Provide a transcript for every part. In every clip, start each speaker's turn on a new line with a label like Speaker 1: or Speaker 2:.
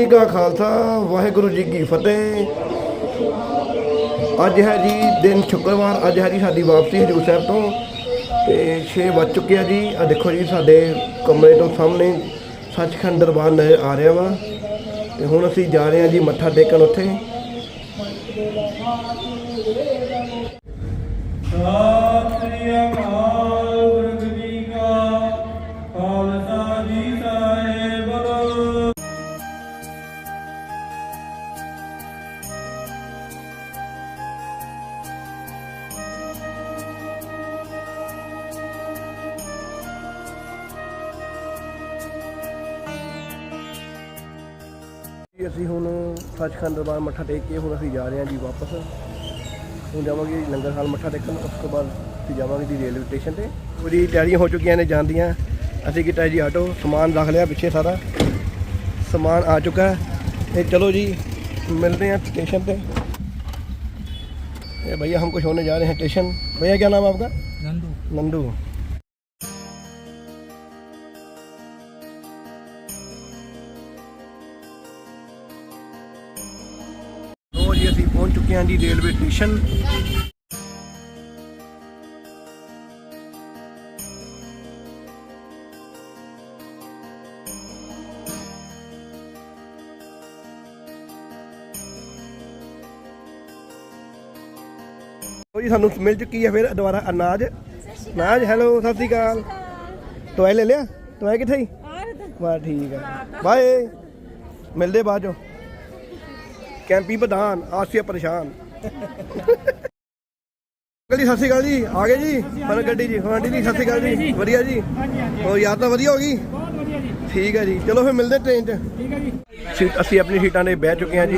Speaker 1: ਜੀ ਕਾ ਖਾਲਸਾ, ਵਾਹਿਗੁਰੂ ਜੀ ਕੀ ਫਤਿਹ। ਅੱਜ ਹੈ ਜੀ ਦਿਨ ਸ਼ੁੱਕਰਵਾਰ, ਅੱਜ ਹੈ ਜੀ ਸਾਡੀ ਵਾਪਸੀ ਹਜੂਰ ਸਾਹਿਬ ਤੋਂ। ਤੇ 6 ਵੱਜ ਚੁੱਕੇ ਆ ਜੀ। ਆ ਦੇਖੋ ਜੀ, ਸਾਡੇ ਕਮਰੇ ਤੋਂ ਸਾਹਮਣੇ ਸੱਚਖੰਡ ਦਰਬਾਰ ਨਜ਼ਰ ਆ ਰਿਹਾ ਵਾ। ਤੇ ਹੁਣ ਅਸੀਂ ਜਾ ਰਹੇ ਹਾਂ ਜੀ ਮੱਥਾ ਟੇਕਣ ਉੱਥੇ। ਅਸੀਂ ਹੁਣ ਸੱਚਖੰਡ ਦਰਬਾਰ ਮੱਥਾ ਟੇਕ ਕੇ ਹੁਣ ਅਸੀਂ ਜਾ ਰਹੇ ਹਾਂ ਜੀ ਵਾਪਸ ਹੁਣ ਜਾਵਾਂਗੇ ਜੀ ਲੰਗਰ ਹਾਲ ਮੱਥਾ ਟੇਕਣ ਉਸ ਤੋਂ ਬਾਅਦ ਅਸੀਂ ਜਾਵਾਂਗੇ ਜੀ ਰੇਲਵੇ ਸਟੇਸ਼ਨ ਤੇ ਪੂਰੀ ਤਿਆਰੀਆਂ ਹੋ ਚੁੱਕੀਆਂ ਨੇ ਜਾਣ ਦੀਆਂ ਅਸੀਂ ਕੀਤਾ ਜੀ ਆਟੋ ਸਮਾਨ ਰੱਖ ਲਿਆ ਪਿੱਛੇ ਸਾਰਾ ਸਮਾਨ ਆ ਚੁੱਕਾ ਹੈ ਤੇ ਚਲੋ ਜੀ मिलते हैं स्टेशन पे ये भैया हमको छोड़ने जा रहे हैं स्टेशन भैया क्या नाम है आपका
Speaker 2: ਨੰਦੂ
Speaker 1: नंदू ਅਸੀਂ ਪਹੁੰਚ ਚੁੱਕੇ ਹਾਂ ਜੀ ਰੇਲਵੇ ਸਟੇਸ਼ਨ। ਜੀ ਸਾਨੂੰ ਮਿਲ ਚੁੱਕੀ ਹੈ ਫਿਰ ਦੁਬਾਰਾ ਅਨਾਜ। ਅਨਾਜ ਹੈਲੋ ਸਤਿ ਸ਼੍ਰੀ ਅਕਾਲ। ਟੋਏ ਲੈ ਲਿਆ? ਟੋਏ ਕਿੱਥੇ ਹੀ ਵਾਹ ਠੀਕ ਆ। ਬਾਏ। ਮਿਲਦੇ ਬਾਅਦ ਚੋਂ। ਕੈਂਪੀ ਪ੍ਰਧਾਨ ਆਸਿਆ ਪਰੇਸ਼ਾਨ। ਗੱਡੀ ਸਤਿ ਸ਼੍ਰੀ ਅਕਾਲ ਜੀ। ਆ ਗਏ ਜੀ? ਮਨ ਗੱਡੀ ਜੀ। ਹਾਂ ਜੀ ਸਤਿ ਸ਼੍ਰੀ ਅਕਾਲ ਜੀ। ਵਧੀਆ ਜੀ? ਹੋ ਯਾਰ ਤਾਂ ਵਧੀਆ ਹੋ ਗਈ? ਠੀਕ ਹੈ ਜੀ। ਚਲੋ ਫਿਰ ਮਿਲਦੇ ਟ੍ਰੇਨ 'ਚ। ਠੀਕ ਹੈ ਅਸੀਂ ਆਪਣੀ ਸੀਟਾਂ ਤੇ ਬਹਿ ਚੁੱਕੇ ਹਾਂ ਜੀ।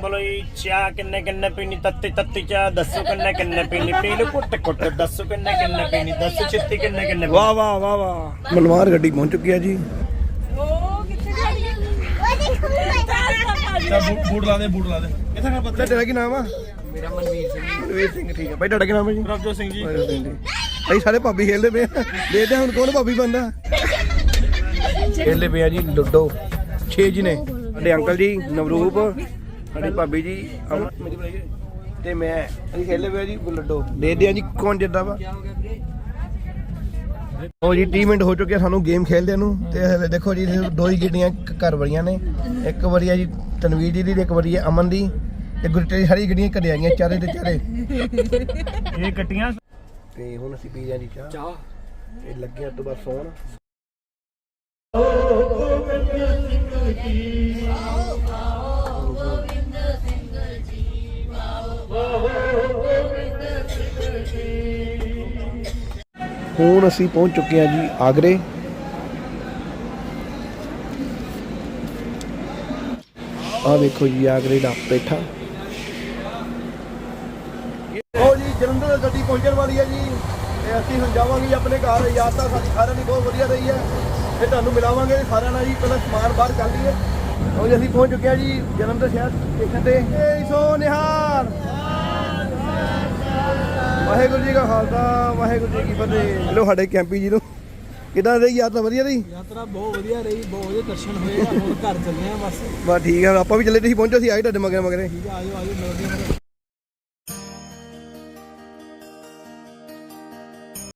Speaker 3: ਬੋਲੋ ਜੀ ਚਾਹ ਕਿੰਨੇ ਕਿੰਨੇ ਪੀਣੀ? ਤੱਤੀ ਤੱਤੀ ਚਾਹ ਦੱਸੋ ਕਿੰਨੇ ਕਿੰਨੇ ਪੀਣੀ? ਪੀ ਲਓ ਕੁੱਟ ਕੁੱਟ ਦੱਸੋ ਕਿੰਨੇ ਕਿੰਨੇ ਪੀਣੀ? ਦੱਸੋ ਛਿੱਤੀ ਕਿੰਨੇ ਕਿੰਨੇ।
Speaker 1: ਵਾਹ ਵਾਹ ਵਾਹ ਵਾਹ। ਮਨਵਾਰ ਗੱਡੀ ਪਹੁੰਚ ਚੁੱਕੀ ਹੈ ਜੀ।
Speaker 2: ਬੂਟ ਲਾ ਦੇ ਬੂਟ ਲਾ ਦੇ। ਕਿੱਥੇ ਨਾ
Speaker 1: ਤੇ ਤੇਰਾ ਕੀ ਨਾਮ ਆ? ਮੇਰਾ ਮਨਵੀਰ ਸਿੰਘ ਮਨਵੀਰ ਸਿੰਘ ਠੀਕ ਹੈ ਬਾਈ ਤੁਹਾਡਾ ਕੀ ਨਾਮ ਹੈ ਜੀ?
Speaker 2: ਪ੍ਰਭਜੋਤ ਸਿੰਘ ਜੀ।
Speaker 1: ਮਨਵੀਰ ਸਿੰਘ ਜੀ। ਅਸੀਂ ਸਾਰੇ ਭਾਬੀ ਖੇਲਦੇ ਪਏ ਆ। ਦੇਖਦੇ ਹੁਣ ਕੌਣ ਭਾਬੀ ਬੰਦਾ ਖੇਲਦੇ ਪਏ ਆ ਜੀ ਲੁੱਡੋ। 6 ਜੀ ਨੇ ਸਾਡੇ ਅੰਕਲ ਜੀ ਨਵਰੂਪ ਸਾਡੀ ਭਾਬੀ ਜੀ ਅਮਨ ਤੇ ਮੈਂ ਅਸੀਂ ਖੇਲਦੇ ਪਏ ਆ ਜੀ ਲੁੱਡੋ। ਦੇਖਦੇ ਆ ਜੀ ਕੌਣ ਜਿੱਤਦਾ ਵਾ। ਉਹ ਜੀ 30 ਮਿੰਟ ਹੋ ਚੁੱਕੇ ਆ ਸਾਨੂੰ ਗੇਮ ਖੇਲਦੇ ਨੂੰ ਤੇ ਹਲੇ ਦੇਖੋ ਜੀ ਦੋ ਹੀ ਗੱਡੀਆਂ ਘਰ ਵਾਲੀਆਂ ਨੇ ਇੱਕ ਵਾਰੀ ਆ ਜੀ ਤਨਵੀਰ ਜੀ ਦੀ ਤੇ ਇੱਕ ਵਾਰੀ ਹੈ ਅਮਨ ਦੀ ਤੇ ਗੁਰਟੇ ਦੀ ਸਾਰੀ ਗੱਡੀਆਂ ਘਰੇ ਆਈਆਂ ਚਾਰੇ ਤੇ ਚਾਰੇ
Speaker 3: ਇਹ ਕੱਟੀਆਂ
Speaker 1: ਤੇ ਹੁਣ ਅਸੀਂ ਪੀ ਰਹੇ ਜੀ ਚਾਹ ਚਾਹ ਇਹ ਲੱਗਿਆ ਤੋਂ ਬਾਅਦ ਸੌਣ ਹੁਣ ਅਸੀਂ ਪਹੁੰਚ ਚੁੱਕੇ ਹਾਂ ਜੀ ਆਗਰੇ। ਆ ਵੇਖੋ ਜੀ ਆਗਰੇ ਦਾ ਪੇਠਾ। ਉਹ ਜੀ ਜਲੰਧਰ ਗੱਡੀ ਪਹੁੰਚਣ ਵਾਲੀ ਹੈ ਜੀ। ਤੇ ਅਸੀਂ ਹੁਣ ਜਾਵਾਂਗੇ ਆਪਣੇ ਘਰ। ਯਾਤਰਾ ਸਾਡੀ ਸਾਰਿਆਂ ਦੀ ਬਹੁਤ ਵਧੀਆ ਰਹੀ ਹੈ। ਤੇ ਤੁਹਾਨੂੰ ਮਿਲਾਵਾਂਗੇ ਸਾਰਿਆਂ ਨਾਲ ਜੀ। ਪਹਿਲਾਂ ਸਮਾਨ ਬਾਹਰ ਕਰ ਲਈਏ। ਉਹ ਜੀ ਅਸੀਂ ਪਹੁੰਚ ਚੁੱਕੇ ਹਾਂ ਜੀ ਜਲੰਧਰ ਸ਼ਹਿਰ ਸਟੇਸ਼ਨ ਤੇ। ਏ ਸੋ ਨਿਹਾਰ ਵਾਹਿਗੁਰੂ ਜੀ ਕਾ ਖਾਲਸਾ ਵਾਹਿਗੁਰੂ ਜੀ ਕੀ ਫਤਿਹ। ਲੋ ਸਾਡੇ ਕੈਂਪੀ ਜੀ ਨੂੰ। ਕਿਦਾਂ ਰਹੀ ਯਾਤਰਾ? ਵਧੀਆ ਰਹੀ?
Speaker 2: ਯਾਤਰਾ ਬਹੁਤ ਵਧੀਆ ਰਹੀ ਬਹੁਤ ਵਧੀਆ ਦਰਸ਼ਨ ਹੋਏ ਆ ਹੁਣ ਘਰ ਚੱਲੇ ਆ ਬਸ।
Speaker 1: ਬਸ ਠੀਕ ਹੈ ਆਪਾਂ ਵੀ ਚੱਲੇ ਤੁਸੀਂ ਪਹੁੰਚੋ ਸੀ ਆਏ ਤੁਹਾਡੇ ਮਗਰ ਮਗਰੇ
Speaker 2: ਠੀਕ ਆ ਆਜੋ ਆਜੋ ਮਿਲਦੇ ਆ